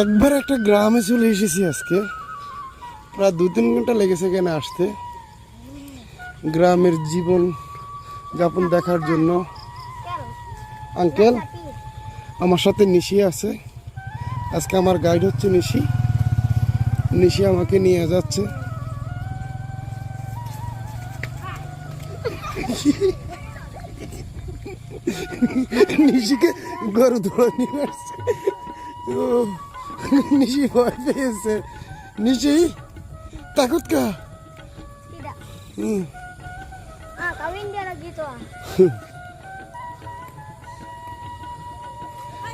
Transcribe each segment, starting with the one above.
একবার একটা গ্রামে চলে এসেছি আজকে। প্রায় দু তিন ঘণ্টা লেগেছে এখানে আসতে। গ্রামের জীবন যাপন দেখার জন্য। আঙ্কেল, আমার সাথে নিশি আছে। আজকে আমার গাইড হচ্ছে নিশি। নিশি আমাকে নিয়ে যাচ্ছে। নিশিকে গরু ধরে নিয়ে আসছে। নিশি ভয় পেয়েছে। নিশি তাকুত কা?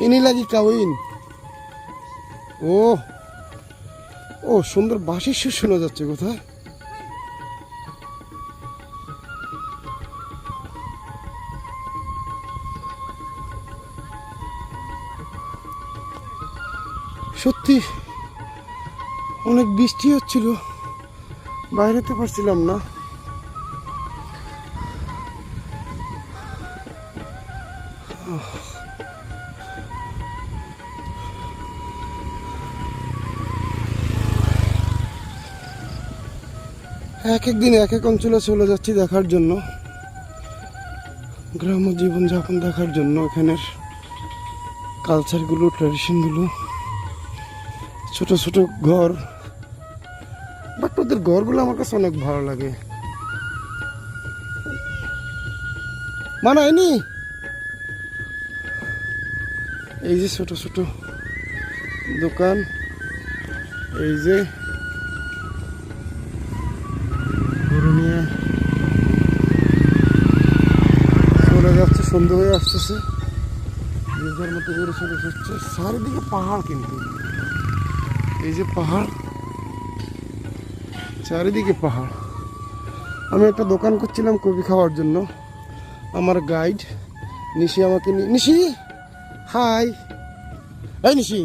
ইনি লাগি কাউইন। ও ও সুন্দর বাঁশি সুর শোনা যাচ্ছে কোথায়? সত্যি, অনেক বৃষ্টি হচ্ছিল। বাইরেতে পারছিলাম না। এক এক দিন এক এক অঞ্চলে চলে যাচ্ছি দেখার জন্য। গ্রাম্য জীবনযাপন দেখার জন্য এখানের কালচারগুলো ট্র্যাডিশনগুলো ছোট ছোট ঘর। বাট ওদের ঘরগুলো আমার কাছে অনেক ভালো লাগে। মানায়নি? এই যে ছোট ছোট দোকান, এই যে গরু হয়ে আসতেছে। নিজের মতো করে চারিদিকে পাহাড় কিন্তু। এই যে পাহাড় চারিদিকে পাহাড়। আমি একটা দোকান করছিলাম কবি খাওয়ার জন্য। আমার গাইড নিশি আমাকে নিয়ে নিশি! হাই এই নিশি.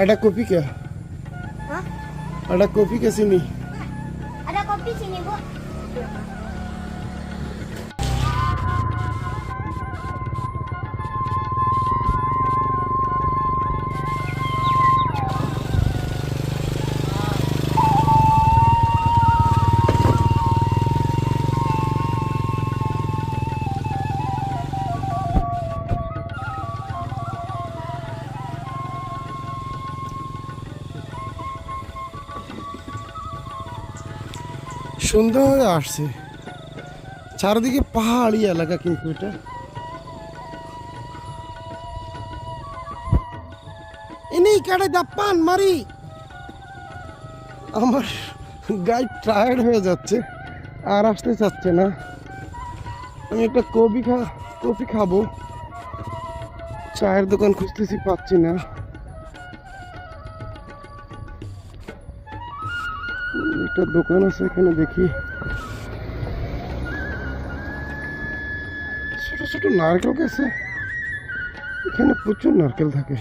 একটা কপি কে? Hah? একটা কপি কে চিনি? Ada kopi sini হয়ে আসছে। চারিদিকে পাহাড়ি এলাকা কিন্তু এটা। এনেই কাটে জাপান মারি। আমার গাইড টায়ার্ড হয়ে যাচ্ছে, আর আসতে চাচ্ছে না। আমি একটা কফি খা, কফি খাব। চায়ের দোকান খুঁজতেছি, পাচ্ছি না। একটা দোকান আছে এখানে দেখি ছোট ছোট নারকেল গাছে এখানে প্রচুর নারকেল থাকে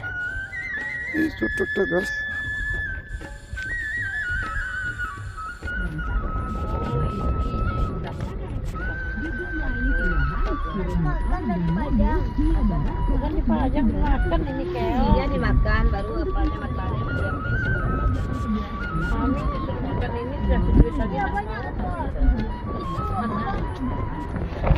এই ছোট্ট একটা গাছ Makan dan dipajang. Bukan dipajang, makan ini keo. Iya dimakan baru apa makannya diam Kami disuruh makan 我刚才说，我哪？